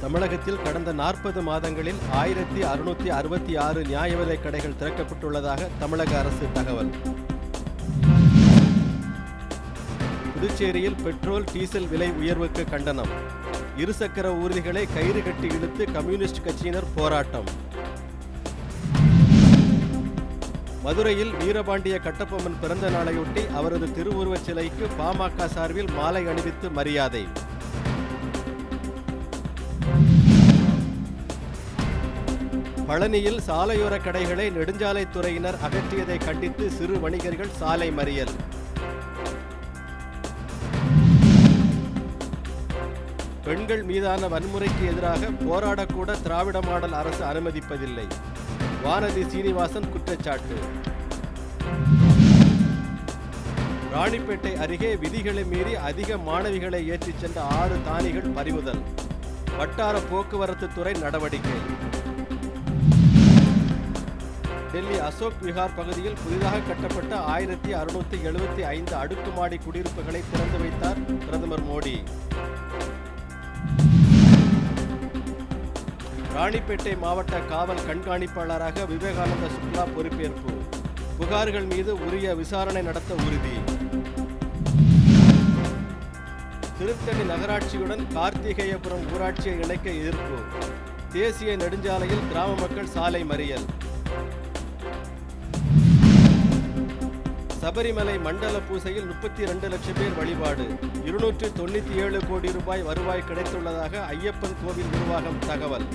தமிழகத்தில் கடந்த நாற்பது மாதங்களில் ஆயிரத்தி அறுநூத்தி அறுபத்தி ஆறு நியாய விலை கடைகள் திறக்கப்பட்டுள்ளதாக தமிழக அரசு தகவல். புதுச்சேரியில் பெட்ரோல் டீசல் விலை உயர்வுக்கு கண்டனம். இருசக்கர ஊர்திகளை கயிறு கட்டி இழுத்து கம்யூனிஸ்ட் கட்சியினர் போராட்டம். மதுரையில் வீரபாண்டிய கட்டபொம்மன் பிறந்த நாளையொட்டி அவரது திருவுருவச் சிலைக்கு பாமக சார்பில் மாலை அணிவித்து மரியாதை. பழனியில் சாலையோர கடைகளை நெடுஞ்சாலைத்துறையினர் அகற்றியதை கண்டித்து சிறு வணிகர்கள் சாலை மறியல். பெண்கள் மீதான வன்முறைக்கு எதிராக போராடக்கூட திராவிட மாடல் அரசு அனுமதிப்பதில்லை. வானதி சீனிவாசன் குற்றச்சாட்டு. ராணிப்பேட்டை அருகே விதிகளை மீறி அதிக மாணவிகளை ஏற்றிச் சென்ற ஆறு தானிகள் பறிமுதல். வட்டார போக்குவரத்து துறை நடவடிக்கை. டெல்லி அசோக் விஹார் பகுதியில் புதிதாக கட்டப்பட்ட ஆயிரத்தி அறுநூத்தி எழுபத்தி ஐந்து அடுக்குமாடி குடியிருப்புகளை திறந்து வைத்தார் பிரதமர் மோடி. ராணிப்பேட்டை மாவட்ட காவல் கண்காணிப்பாளராக விவேகானந்த சுக்லா பொறுப்பேற்பு. புகார்கள் மீது உரிய விசாரணை நடத்த உறுதி. திருத்தணி நகராட்சியுடன் கார்த்திகேயபுரம் ஊராட்சியை இணைக்க எதிர்ப்பு. தேசிய நெடுஞ்சாலையில் கிராம மக்கள் சாலை மறியல். சபரிமலை மண்டல பூசையில் முப்பத்தி இரண்டு லட்சம் பேர் வழிபாடு. இருநூற்று தொண்ணூற்றி ஏழு கோடி ரூபாய் வருவாய் கிடைத்துள்ளதாக ஐயப்பன் கோவில் நிர்வாகம் தகவல்.